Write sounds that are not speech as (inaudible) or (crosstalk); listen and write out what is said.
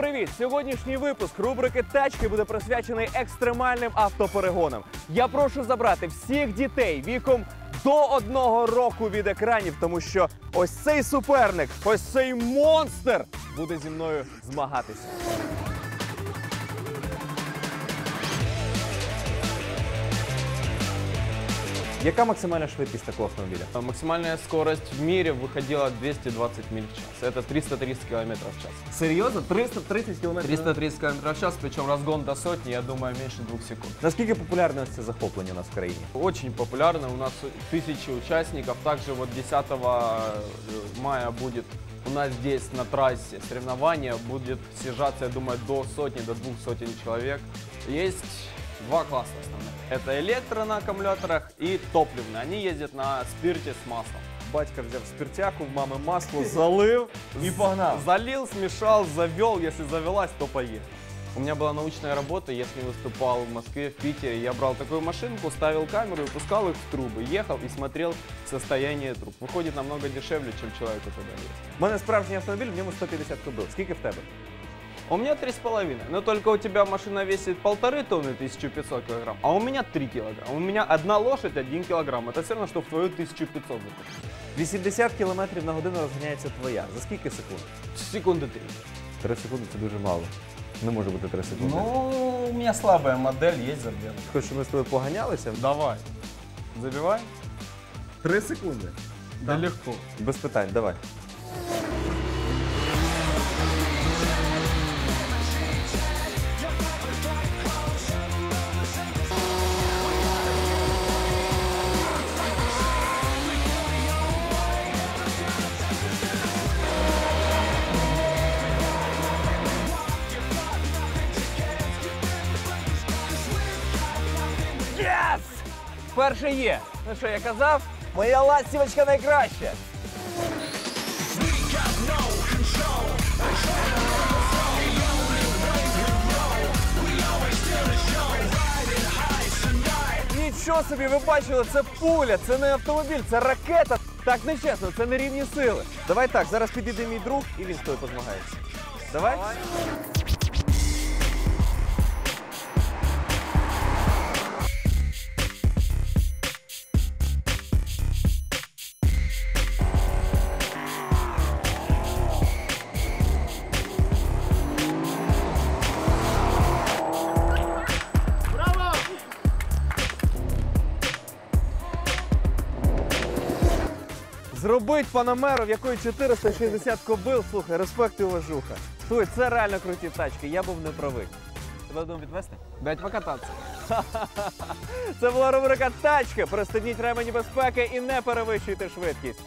привіт! Сьогоднішній випуск рубрики Тачки буде присвячений екстремальним автоперегонам. Я прошу забрати всіх дітей віком до одного року від екранів, тому що ось цей суперник, ось цей монстр буде зі мною змагатися. Яка максимальна швидкість такого автомобіля? А Максимальная скорость в мире выходила 220 миль в час. Это 330 километров в час. Серйозно? 330 км? 330 километров в час, причем разгон до сотни, я думаю, меньше двух секунд. Наскільки популярне ось це захоплення у нас в країні? Очень популярно, у нас тысячи участников. Также вот 10 мая будет у нас здесь на трассе соревнования, будет съезжаться, я думаю, до сотни, до двух сотен человек. Есть два класса основных. Это электро на аккумуляторах и топливные. Они ездят на спирте с маслом. Батька взяв спиртяку, в мами масло, залив і погнав. Залил, смешал, завел. Если завелась, то поехал. У меня была научная работа, я с ней выступал в Москве, в Питере. Я брал такую машинку, ставил камеру и пускал их в трубы. Ехал и смотрел состояние труб. Выходит намного дешевле, чем человеку туда ехать. У мене справжній автомобіль, в ньому 150 кубів. Скільки в тебе? У меня три с половиной. Но только у тебя машина весит полторы тонны, 1500 килограмм, а у меня 3 килограмма. У меня одна лошадь, 1 килограмм. Это все равно, что в твою 1500 закупить. 80 км на годину розганяється твоя. За скільки секунд? Секунды 3. 3 секунди це дуже мало. Не може бути 3 секунди. Ну, у меня слабая модель, есть забег. Хочеш, щоб ми з тобою поганялися? Давай. Забивай. 3 секунди. Да легко. Без питань, давай. Перше є. Ну що, я казав? Моя ластівочка найкраща. Нічого собі, ви бачили, це пуля, це не автомобіль, це ракета. Так нечесно, це не рівні сили. Давай так, зараз підійде мій друг і він з тобою позмагається. Давай? Зробить панамеру, в якої 460 кобил, слухай, респект і уважуха. Слухай, це реально круті тачки, я був не правий. Тебе додому відвезти? Дать покататися. (laughs) Це була рубрика Тачки. Пристегніть ремені безпеки і не перевищуйте швидкість.